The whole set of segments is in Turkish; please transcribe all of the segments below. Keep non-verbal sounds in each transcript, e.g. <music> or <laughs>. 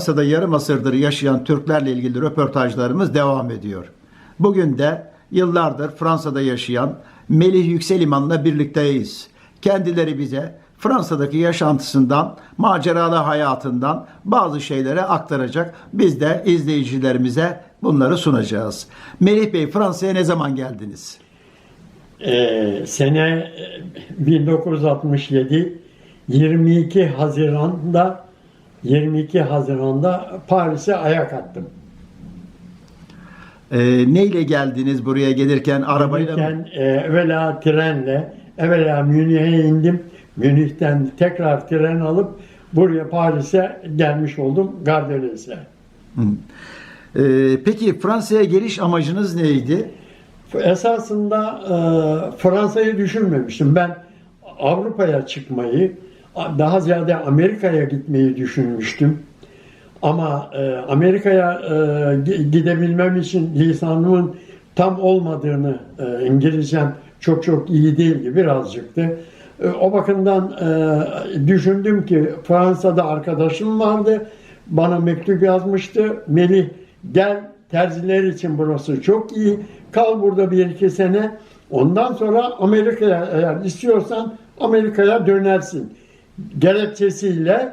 Fransa'da yarım asırdır yaşayan Türklerle ilgili röportajlarımız devam ediyor. Bugün de yıllardır Fransa'da yaşayan Melih Yükseliman'la birlikteyiz. Kendileri bize Fransa'daki yaşantısından, maceralı hayatından bazı şeyleri aktaracak. Biz de izleyicilerimize bunları sunacağız. Melih Bey Fransa'ya ne zaman geldiniz? Ee, sene e, 1967 22 Haziran'da 22 Haziran'da Paris'e ayak attım. Ee, neyle geldiniz buraya gelirken? Arabayla mı? Gelirken, e, evvela trenle, evvela Münih'e indim. Münih'ten tekrar tren alıp buraya Paris'e gelmiş oldum Gardeles'e. Ee, peki Fransa'ya geliş amacınız neydi? Esasında e, Fransa'yı düşünmemiştim. Ben Avrupa'ya çıkmayı, daha ziyade Amerika'ya gitmeyi düşünmüştüm. Ama e, Amerika'ya e, gi- gidebilmem için lisanımın tam olmadığını, e, İngilizcem çok çok iyi değildi, birazcıktı. E, o bakımdan e, düşündüm ki Fransa'da arkadaşım vardı, bana mektup yazmıştı. Melih gel terziler için burası çok iyi, kal burada bir iki sene. Ondan sonra Amerika'ya eğer istiyorsan Amerika'ya dönersin. Gerekçesiyle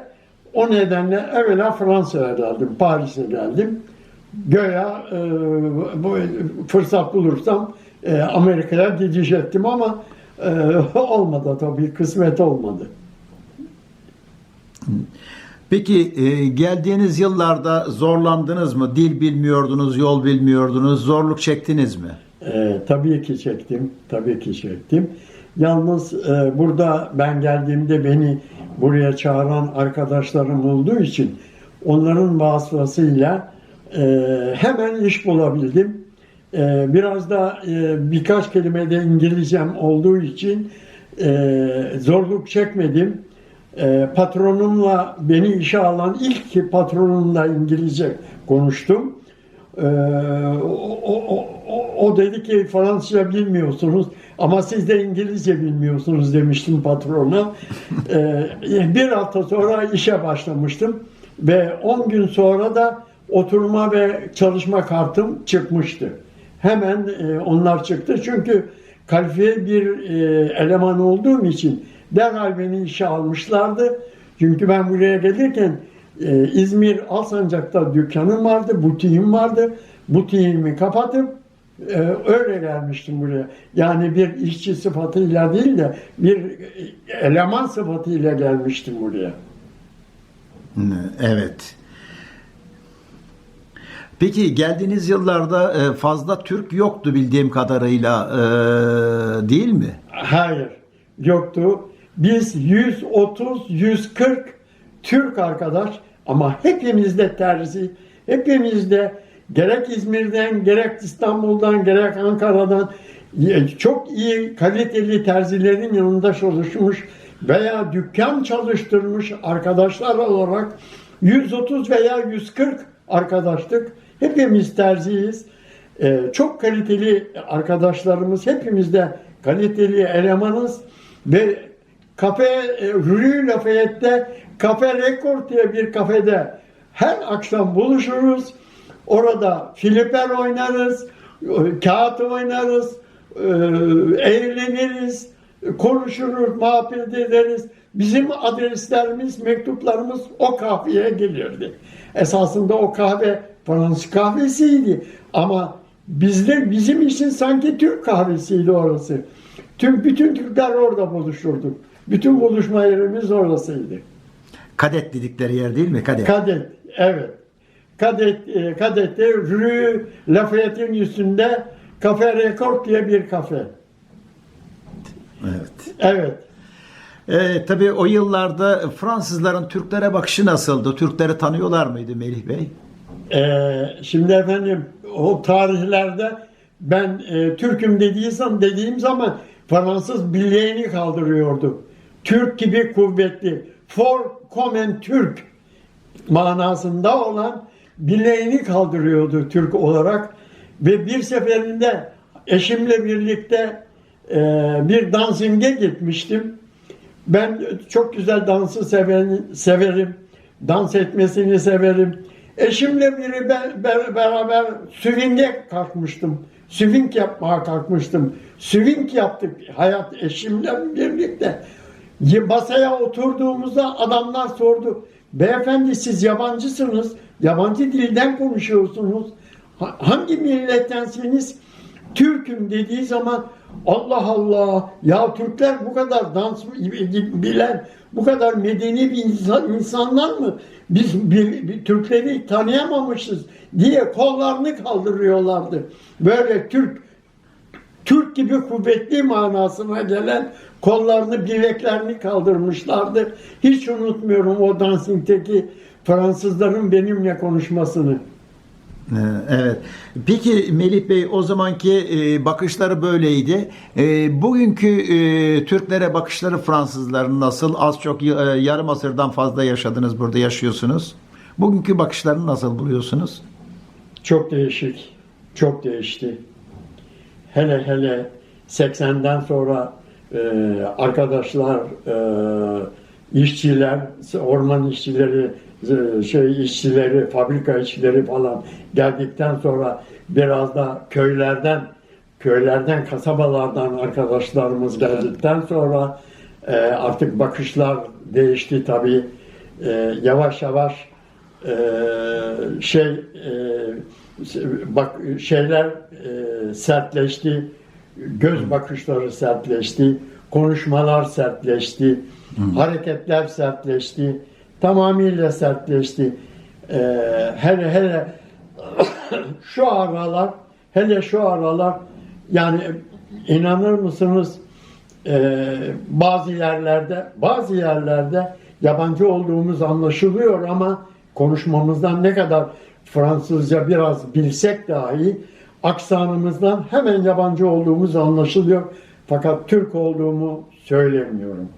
o nedenle evvela Fransa'ya geldim, Paris'e geldim. Göya e, bu fırsat bulursam e, Amerika'ya gidecektim ama e, <laughs> olmadı tabii, kısmet olmadı. Peki e, geldiğiniz yıllarda zorlandınız mı? Dil bilmiyordunuz, yol bilmiyordunuz, zorluk çektiniz mi? Ee, tabii ki çektim, tabii ki çektim. Yalnız e, burada ben geldiğimde beni buraya çağıran arkadaşlarım olduğu için onların vasıtasıyla e, hemen iş bulabildim. E, biraz da e, birkaç kelimede İngilizcem olduğu için e, zorluk çekmedim. E, patronumla beni işe alan ilk patronumla İngilizce konuştum. Ee, o, o, o, o dedi ki Fransızca bilmiyorsunuz ama siz de İngilizce bilmiyorsunuz demiştim patrona. <laughs> Ee, bir hafta sonra işe başlamıştım ve 10 gün sonra da oturma ve çalışma kartım çıkmıştı. Hemen e, onlar çıktı çünkü kalifiye bir e, eleman olduğum için derhal beni işe almışlardı. Çünkü ben buraya gelirken ee, İzmir Alsancak'ta dükkanım vardı, butiğim vardı. Butiğimi kapatıp e, öyle gelmiştim buraya. Yani bir işçi sıfatıyla değil de bir eleman sıfatıyla gelmiştim buraya. Evet. Peki geldiğiniz yıllarda e, fazla Türk yoktu bildiğim kadarıyla e, değil mi? Hayır, yoktu. Biz 130-140 Türk arkadaş ama hepimiz de terzi, hepimiz de gerek İzmir'den, gerek İstanbul'dan, gerek Ankara'dan e, çok iyi kaliteli terzilerin yanında çalışmış veya dükkan çalıştırmış arkadaşlar olarak 130 veya 140 arkadaşlık. Hepimiz terziyiz. Ee, çok kaliteli arkadaşlarımız, hepimiz de kaliteli elemanız ve kafe e, Rue Lafayette'de Kafe Rekord diye bir kafede her akşam buluşuruz. Orada filiper oynarız, kağıt oynarız, e, eğleniriz, konuşuruz, muhabbet ederiz. Bizim adreslerimiz, mektuplarımız o kahveye gelirdi. Esasında o kahve Fransız kahvesiydi ama bizde bizim için sanki Türk kahvesiydi orası. Tüm bütün Türkler orada buluşurduk. Bütün buluşma yerimiz orasıydı. Kadet dedikleri yer değil mi? Kadet. Kadet, evet. Kadet, e, Kadet'te Rue Lafayette'in üstünde Kafe Rekord diye bir kafe. evet. Evet. E, tabii o yıllarda Fransızların Türklere bakışı nasıldı? Türkleri tanıyorlar mıydı Melih Bey? Ee, şimdi efendim o tarihlerde ben e, Türk'üm dediysem dediğim zaman Fransız bileğini kaldırıyordu. Türk gibi kuvvetli. For common Türk manasında olan bileğini kaldırıyordu Türk olarak ve bir seferinde eşimle birlikte e, bir dansinge gitmiştim. Ben çok güzel dansı seven, severim. dans etmesini severim. Eşimle biri be- be- beraber swing'e kalkmıştım. Swing yapmaya kalkmıştım. Swing yaptık hayat eşimle birlikte. Masaya oturduğumuzda adamlar sordu. Beyefendi siz yabancısınız. Yabancı dilden konuşuyorsunuz. Ha- Hangi millettensiniz? Türk'üm dediği zaman Allah Allah ya Türkler bu kadar dans bilen, bu kadar medeni bir insan, insanlar mı? Biz bir, bir Türkleri tanıyamamışız diye kollarını kaldırıyorlardı. Böyle Türk Türk gibi kuvvetli manasına gelen kollarını, bileklerini kaldırmışlardı. Hiç unutmuyorum o dansingteki Fransızların benimle konuşmasını. Ee, Evet. Peki Melih Bey o zamanki e, bakışları böyleydi. E, bugünkü e, Türklere bakışları Fransızların nasıl? Az çok yarım asırdan fazla yaşadınız burada yaşıyorsunuz. Bugünkü bakışlarını nasıl buluyorsunuz? Çok değişik. Çok değişti. Hele hele 80'den sonra arkadaşlar, işçiler, orman işçileri, şey işçileri, fabrika işçileri falan geldikten sonra biraz da köylerden köylerden, kasabalardan arkadaşlarımız geldikten sonra e, artık bakışlar değişti tabii. E, yavaş yavaş e, şey e, bak şeyler e, sertleşti, göz bakışları sertleşti, konuşmalar sertleşti, hareketler sertleşti, tamamıyla sertleşti. E, hele hele <coughs> şu aralar, hele şu aralar yani inanır mısınız e, bazı yerlerde bazı yerlerde yabancı olduğumuz anlaşılıyor ama konuşmamızdan ne kadar Fransızca biraz bilsek dahi aksanımızdan hemen yabancı olduğumuz anlaşılıyor. Fakat Türk olduğumu söylemiyorum.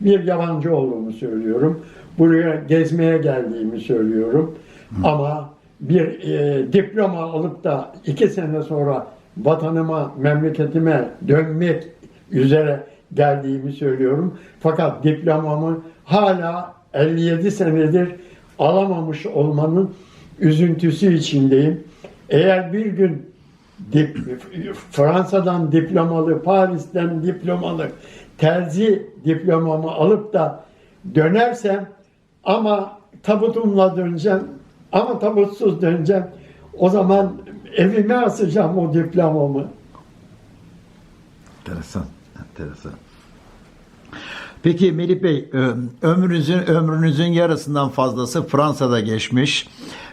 Bir yabancı olduğumu söylüyorum. Buraya gezmeye geldiğimi söylüyorum. Ama bir e, diploma alıp da iki sene sonra vatanıma, memleketime dönmek üzere geldiğimi söylüyorum. Fakat diplomamı hala 57 senedir alamamış olmanın üzüntüsü içindeyim. Eğer bir gün dip, Fransa'dan diplomalı, Paris'ten diplomalı terzi diplomamı alıp da dönersem ama tabutumla döneceğim ama tabutsuz döneceğim. O zaman evime asacağım o diplomamı. Enteresan, enteresan. Peki Melih Bey, ö- ömrünüzün ömrünüzün yarısından fazlası Fransa'da geçmiş.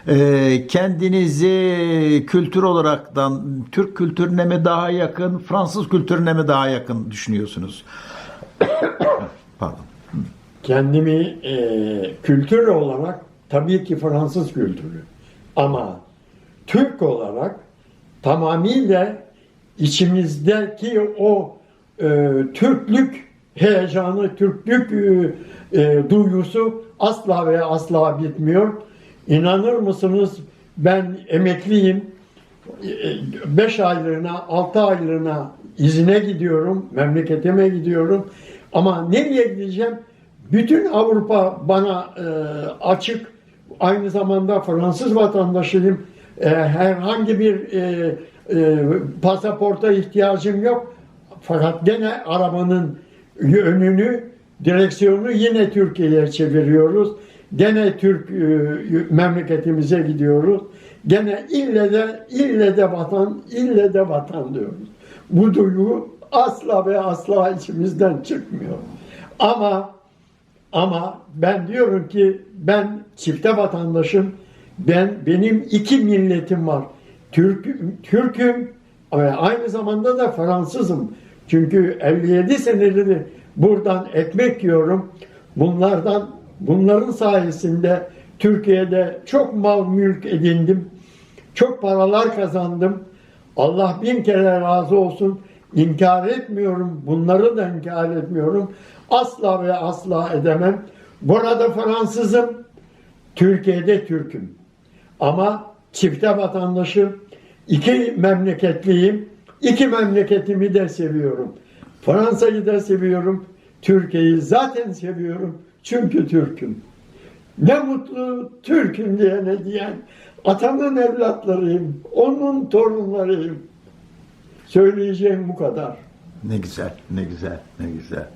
Ee, kendinizi kültür olaraktan Türk kültürüne mi daha yakın, Fransız kültürüne mi daha yakın düşünüyorsunuz? <coughs> Pardon. Kendimi e, kültür olarak tabii ki Fransız kültürü ama Türk olarak tamamıyla içimizdeki o e, Türklük heyecanı, Türklük e, e, duygusu asla ve asla bitmiyor. İnanır mısınız ben emekliyim. 5 aylığına, 6 aylığına izine gidiyorum, memleketime gidiyorum. Ama nereye gideceğim? Bütün Avrupa bana e, açık. Aynı zamanda Fransız vatandaşıyım. E, herhangi bir e, e, pasaporta ihtiyacım yok. Fakat gene arabanın yönünü, direksiyonu yine Türkiye'ye çeviriyoruz. Gene Türk e, memleketimize gidiyoruz. Gene ille de ille de vatan, ille de vatan diyoruz. Bu duygu asla ve asla içimizden çıkmıyor. Ama ama ben diyorum ki ben çifte vatandaşım. Ben benim iki milletim var. Türk Türk'üm ve aynı zamanda da Fransızım. Çünkü 57 senedir buradan ekmek yiyorum. Bunlardan bunların sayesinde Türkiye'de çok mal mülk edindim. Çok paralar kazandım. Allah bin kere razı olsun. İnkar etmiyorum. Bunları da inkar etmiyorum. Asla ve asla edemem. Burada Fransızım. Türkiye'de Türk'üm. Ama çifte vatandaşım. iki memleketliyim. İki memleketimi de seviyorum. Fransa'yı da seviyorum. Türkiye'yi zaten seviyorum. Çünkü Türk'üm. Ne mutlu Türk'üm diyene diyen atamın evlatlarıyım, onun torunlarıyım. Söyleyeceğim bu kadar. Ne güzel, ne güzel, ne güzel.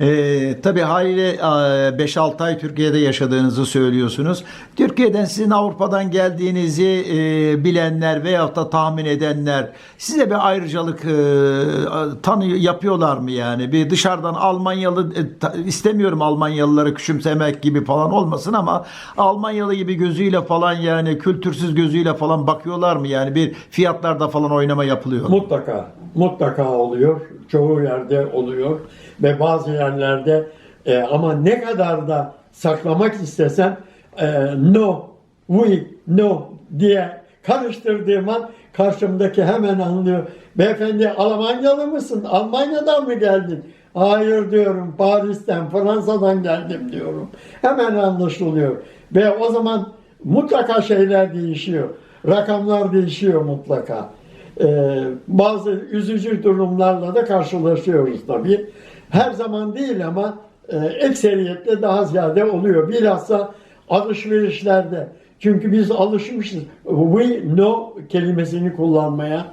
Ee, tabii haliyle e, 5-6 ay Türkiye'de yaşadığınızı söylüyorsunuz. Türkiye'den sizin Avrupa'dan geldiğinizi e, bilenler veyahut da tahmin edenler size bir ayrıcalık e, tanı yapıyorlar mı yani? Bir dışarıdan Almanyalı e, ta- istemiyorum Almanyalıları küçümsemek gibi falan olmasın ama Almanyalı gibi gözüyle falan yani kültürsüz gözüyle falan bakıyorlar mı yani? Bir fiyatlarda falan oynama yapılıyor mu? Mutlaka, mutlaka oluyor. Çoğu yerde oluyor ve bazı yerlerde e, ama ne kadar da saklamak istesem e, no, we, no diye karıştırdığım an karşımdaki hemen anlıyor. Beyefendi Almanyalı mısın? Almanya'dan mı geldin? Hayır diyorum. Paris'ten, Fransa'dan geldim diyorum. Hemen anlaşılıyor. Ve o zaman mutlaka şeyler değişiyor. Rakamlar değişiyor mutlaka. Ee, bazı üzücü durumlarla da karşılaşıyoruz tabii. Her zaman değil ama e, ekseriyetle daha ziyade oluyor. Bilhassa alışverişlerde. Çünkü biz alışmışız we know kelimesini kullanmaya.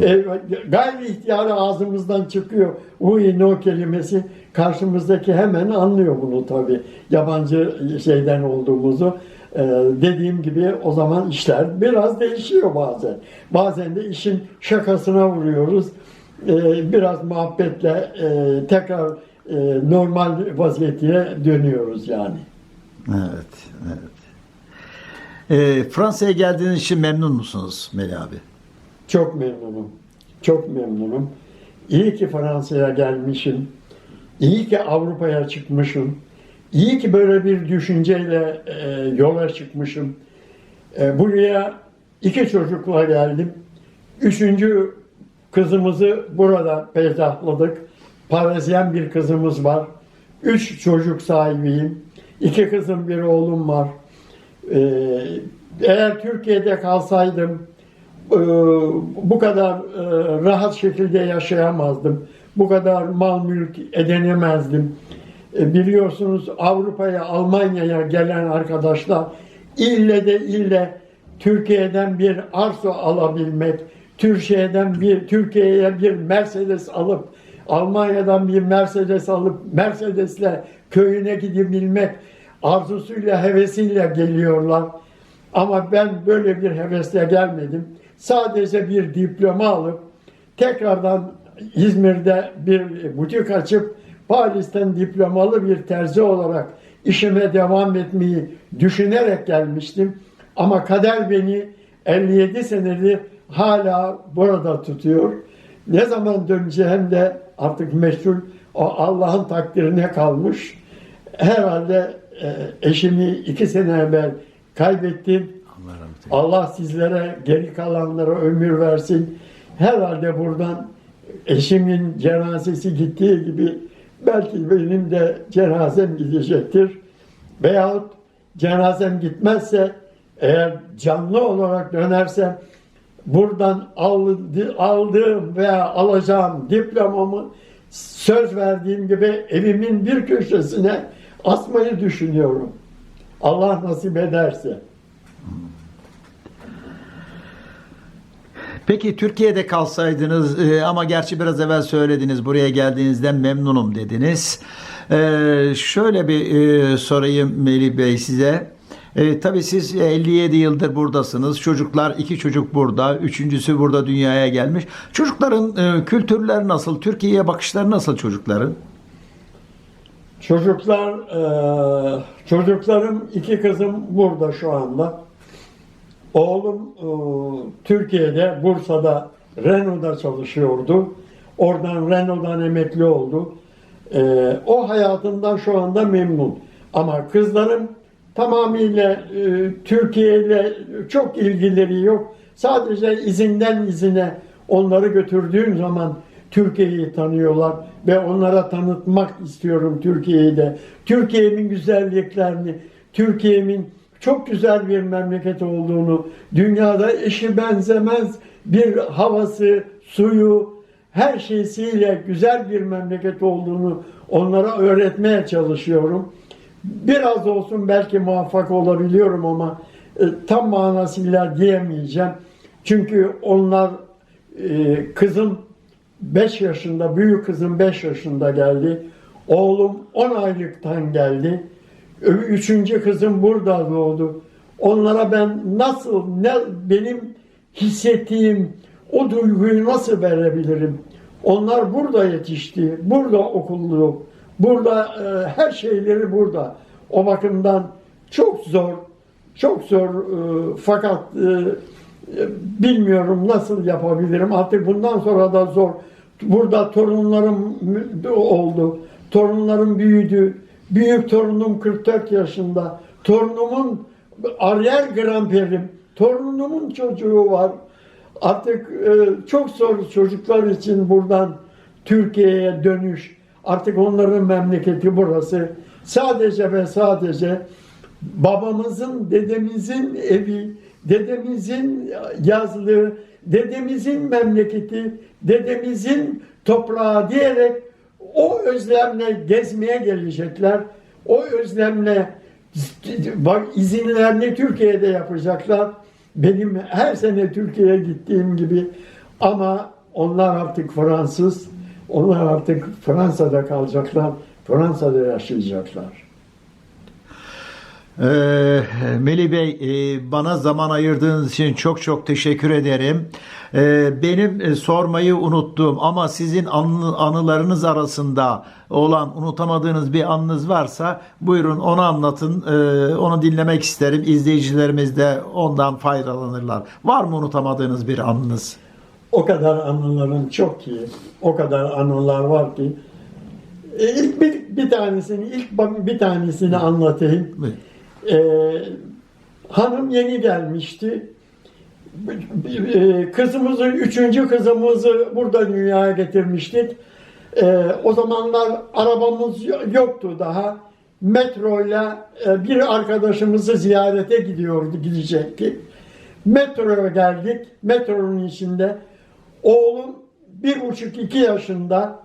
E, gayri ihtiyarı ağzımızdan çıkıyor we know kelimesi. Karşımızdaki hemen anlıyor bunu tabii. Yabancı şeyden olduğumuzu. Ee, dediğim gibi o zaman işler biraz değişiyor bazen. Bazen de işin şakasına vuruyoruz. Ee, biraz muhabbetle e, tekrar e, normal vaziyetine dönüyoruz yani. Evet, evet. Ee, Fransa'ya geldiğiniz için memnun musunuz Melih abi? Çok memnunum. Çok memnunum. İyi ki Fransa'ya gelmişim. İyi ki Avrupa'ya çıkmışım. İyi ki böyle bir düşünceyle e, yola çıkmışım. E, buraya iki çocukla geldim. Üçüncü kızımızı burada peydahladık. Parisyen bir kızımız var. Üç çocuk sahibiyim. İki kızım bir oğlum var. E, eğer Türkiye'de kalsaydım e, bu kadar e, rahat şekilde yaşayamazdım. Bu kadar mal mülk edinemezdim. E, Biliyorsunuz Avrupa'ya, Almanya'ya gelen arkadaşlar ille de ille Türkiye'den bir arsa alabilmek, Türkiye'den bir Türkiye'ye bir Mercedes alıp Almanya'dan bir Mercedes alıp Mercedes'le köyüne gidebilmek arzusuyla, hevesiyle geliyorlar. Ama ben böyle bir hevesle gelmedim. Sadece bir diploma alıp tekrardan İzmir'de bir butik açıp Paris'ten diplomalı bir terzi olarak işime devam etmeyi düşünerek gelmiştim. Ama kader beni 57 senedir hala burada tutuyor. Ne zaman döneceğim de artık meşgul o Allah'ın takdirine kalmış. Herhalde e, eşimi iki sene evvel kaybettim. Allah sizlere geri kalanlara ömür versin. Herhalde buradan eşimin cenazesi gittiği gibi belki benim de cenazem gidecektir. Veyahut cenazem gitmezse eğer canlı olarak dönersem buradan aldı- aldığım veya alacağım diplomamı söz verdiğim gibi evimin bir köşesine asmayı düşünüyorum. Allah nasip ederse. Peki Türkiye'de kalsaydınız e, ama gerçi biraz evvel söylediniz buraya geldiğinizden memnunum dediniz. Ee, şöyle bir e, sorayım Melih Bey size. E, tabii siz 57 yıldır buradasınız. Çocuklar, iki çocuk burada. Üçüncüsü burada dünyaya gelmiş. Çocukların e, kültürleri nasıl? Türkiye'ye bakışları nasıl çocukların? Çocuklar, eee, çocuklarım, iki kızım burada şu anda. Oğlum eee, Türkiye'de, Bursa'da, Renault'da çalışıyordu. Oradan Renault'dan emekli oldu. Eee, o hayatından şu anda memnun. Ama kızlarım tamamıyla eee, Türkiye ile çok ilgileri yok. Sadece izinden izine onları götürdüğüm zaman Türkiye'yi tanıyorlar ve onlara tanıtmak istiyorum Türkiye'yi de. Türkiye'min güzelliklerini, Türkiye'min çok güzel bir memleket olduğunu, dünyada eşi benzemez bir havası, suyu, her şeysiyle güzel bir memleket olduğunu onlara öğretmeye çalışıyorum. Biraz olsun belki muvaffak olabiliyorum ama e, tam manasıyla diyemeyeceğim. Çünkü onlar e, kızım 5 yaşında, büyük kızım 5 yaşında geldi. Oğlum 10 aylıktan geldi. Üçüncü kızım burada doğdu. Onlara ben nasıl, ne benim hissettiğim o duyguyu nasıl verebilirim? Onlar burada yetişti, burada okullu, burada e, her şeyleri burada. O bakımdan çok zor, çok zor e, fakat e, bilmiyorum nasıl yapabilirim. Artık bundan sonra da zor. Burada torunlarım oldu. Torunlarım büyüdü. Büyük torunum 44 yaşında. Torunumun Ariel Gramper'im. Torunumun çocuğu var. Artık e, çok zor çocuklar için buradan Türkiye'ye dönüş. Artık onların memleketi burası. Sadece ve sadece babamızın, dedemizin evi, dedemizin yazlığı, dedemizin memleketi, dedemizin toprağı diyerek o özlemle gezmeye gelecekler. O özlemle bak izinlerini Türkiye'de yapacaklar. Benim her sene Türkiye'ye gittiğim gibi ama onlar artık Fransız. Onlar artık Fransa'da kalacaklar. Fransa'da yaşayacaklar. Ee, Melih Bey e, bana zaman ayırdığınız için çok çok teşekkür ederim. Ee, benim e, sormayı unuttuğum ama sizin anı- anılarınız arasında olan unutamadığınız bir anınız varsa buyurun onu anlatın. Ee, onu dinlemek isterim. İzleyicilerimiz de ondan faydalanırlar. Var mı unutamadığınız bir anınız? O kadar anılarım çok ki, o kadar anılar var ki. E, ilk bir, bir tanesini, ilk bir tanesini anlatayım. Ee, hanım yeni gelmişti. Ee, kızımızı, üçüncü kızımızı burada dünyaya getirmiştik. Ee, o zamanlar arabamız yo- yoktu daha. Metroyla e, bir arkadaşımızı ziyarete gidiyordu, gidecektik. Metroya geldik. Metronun içinde oğlum bir buçuk iki yaşında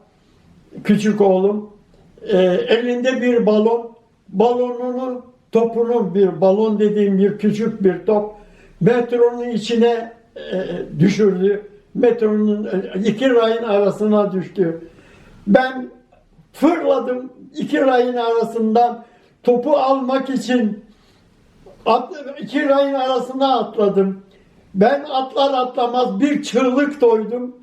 küçük oğlum e, elinde bir balon balonunu topunu bir balon dediğim bir küçük bir top metronun içine e, düşürdü. Metronun e, iki rayın arasına düştü. Ben fırladım iki rayın arasından topu almak için at, iki rayın arasına atladım. Ben atlar atlamaz bir çığlık doydum.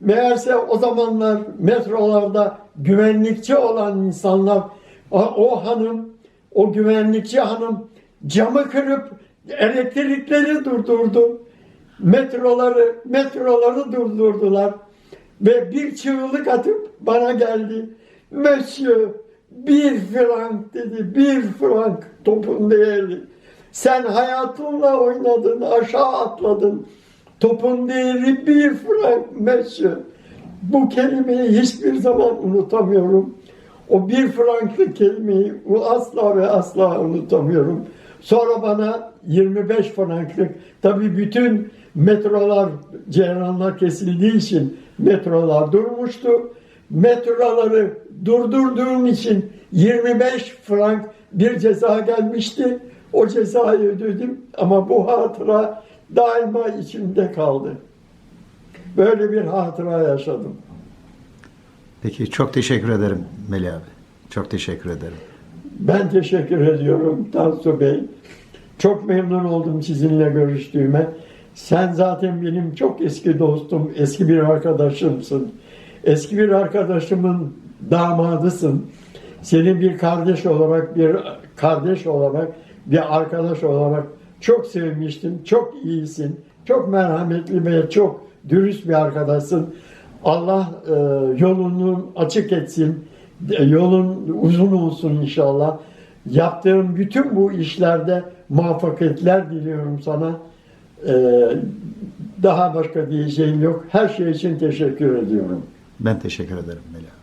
Meğerse o zamanlar metrolarda güvenlikçi olan insanlar o, hanım, o güvenlikçi hanım camı kırıp elektrikleri durdurdu. Metroları, metroları durdurdular. Ve bir çığlık atıp bana geldi. Monsieur bir frank dedi, bir frank topun değeri. Sen hayatınla oynadın, aşağı atladın. Topun değeri bir frank monsieur. Bu kelimeyi hiçbir zaman unutamıyorum. O bir franklık kelimeyi asla ve asla unutamıyorum. Sonra bana 25 franklık, tabii bütün metrolar, ceyranlar kesildiği için metrolar durmuştu. Metroları durdurduğum için 25 frank bir ceza gelmişti. O cezayı ödedim ama bu hatıra daima içimde kaldı. Böyle bir hatıra yaşadım. Peki çok teşekkür ederim Melih abi. Çok teşekkür ederim. Ben teşekkür ediyorum Tansu Bey. Çok memnun oldum sizinle görüştüğüme. Sen zaten benim çok eski dostum, eski bir arkadaşımsın. Eski bir arkadaşımın damadısın. Seni bir kardeş olarak, bir kardeş olarak, bir arkadaş olarak çok sevmiştim. Çok iyisin. Çok merhametli ve çok dürüst bir arkadaşsın. Allah e, yolunu açık etsin. Yolun uzun olsun inşallah. Yaptığım bütün bu işlerde muvaffakiyetler diliyorum sana. E, daha başka diyeceğim yok. Her şey için teşekkür ediyorum. Ben teşekkür ederim Melih.